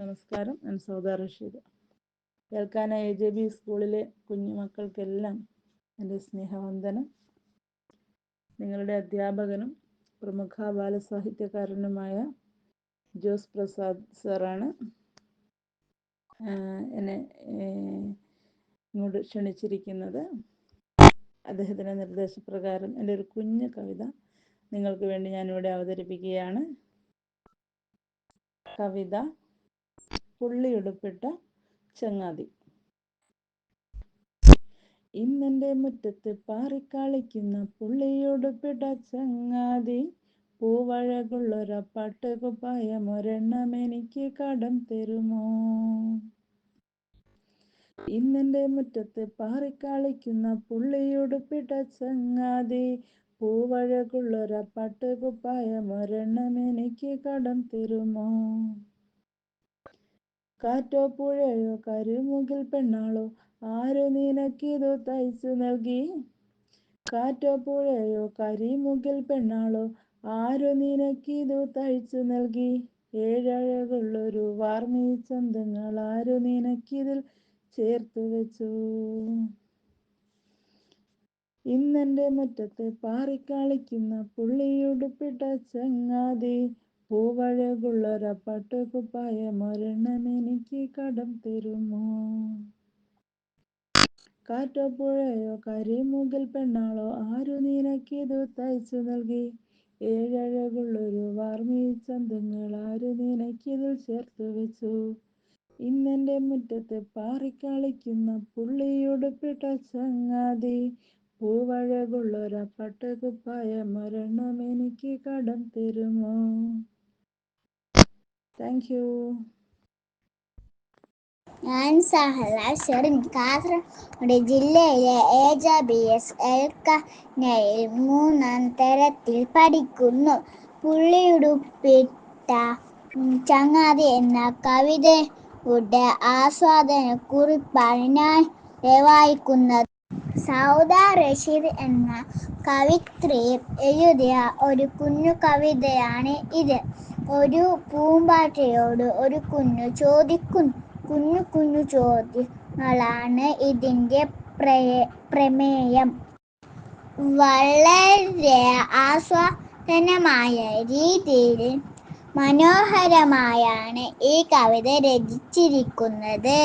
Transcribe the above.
നമസ്കാരം. ഞാൻ സൗദ റഷീദ്. കേൾക്കാന എ ജെ ബി സ്കൂളിലെ കുഞ്ഞുമക്കൾക്കെല്ലാം എന്റെ സ്നേഹവന്ദനം. നിങ്ങളുടെ അധ്യാപകനും പ്രമുഖ ബാലസാഹിത്യകാരനുമായ ജോസ് പ്രസാദ് സാറാണ്. എന്നെ ഇങ്ങോട്ട് ക്ഷണിച്ചിരിക്കുന്നത്. അദ്ദേഹത്തിന്റെ നിർദ്ദേശപ്രകാരം എന്റെ ഒരു കുഞ്ഞു കവിത നിങ്ങൾക്ക് വേണ്ടി ഞാനിവിടെ അവതരിപ്പിക്കുകയാണ്. കവിത പുള്ളിയുടുപ്പിട്ട ചങ്ങാതി. ഇന്നെന്റെ മുറ്റത്ത് പാറിക്കളിക്കുന്ന പുള്ളിയുടുപ്പിട്ട ചങ്ങാതി. പൂവഴകുള്ളൊര പട്ടുകുപ്പായം ഒരെണ്ണം എനിക്ക് കടം തരുമോ? ഇന്നെന്റെ മുറ്റത്ത് പാറിക്കളിക്കുന്ന പുള്ളിയുടുപ്പിട്ട ചങ്ങാതി. പൂവഴകുള്ളൊര പട്ടുകുപ്പായം ഒരെണ്ണം എനിക്ക് കടം തരുമോ? കാറ്റോ പുഴയോ കരുമുകിൽ പെണ്ണാളോ? ആരു നിനക്കിതു തയ്ച്ചു നൽകി? കാറ്റോ പുഴയോ കരിമുകിൽ പെണ്ണാളോ? ആരു നിനക്കിതു തയ്ച്ചു നൽകി? ഏഴഴകുള്ളൊരു വാർമീ ചന്തങ്ങൾ ആരു നിനക്കിതിൽ ചേർത്തു വെച്ചു? ഇന്നെന്റെ മുറ്റത്ത് പാറിക്കളിക്കുന്ന പുള്ളിയുടുപ്പിട്ട ചങ്ങാതി പൂവഴകുള്ളൊര പട്ടുകുപ്പായ ഒരെണ്ണം എനിക്ക് കടം തരുമോ? കാറ്റോ പുഴയോ കരിമുകിൽ പെണ്ണാളോ ആരു നിനക്കിതു തയ്ച്ചു നൽകി? ഏഴഴകുള്ളൊരു വാർമീ ചന്തങ്ങൾ ആരു നിനക്കിതിൽ ചേർത്തു വെച്ചു? ഇന്നെന്റെ മുറ്റത്ത് പാറിക്കളിക്കുന്ന പുള്ളിയുടുപ്പിട്ട ചങ്ങാതി. പൂവഴകുള്ളൊര പട്ടുകുപ്പായം ഒരെണ്ണം എനിക്ക് കടം തരുമോ? Thank you. ഞാൻ സഹല ഷെറിൻ കാസർഗോഡ് ജില്ലയിലെ ഏജ ബി എസ് എൽക്കനയിൽ മൂന്നാം തരത്തിൽ പഠിക്കുന്നു. പുള്ളിയുടുപ്പിട്ട ചങ്ങാതി എന്ന കവിതയുടെ ആസ്വാദന കുറിപ്പാണ് ഞാൻ വായിക്കുന്നത് സൗദ റഷീദ് എന്ന കവിത്രി എഴുതിയ ഒരു കുഞ്ഞു കവിതയാണ് ഇത്. ഒരു പൂമ്പാറ്റയോട് ഒരു കുഞ്ഞു ചോദിക്കുന്നു കുഞ്ഞു കുഞ്ഞു ചോദ്യങ്ങളാണ് ഇതിന്റെ പ്രമേയം. വളരെ ആസ്വാദനമായ രീതിയിൽ മനോഹരമായാണ് ഈ കവിത രചിച്ചിരിക്കുന്നത്.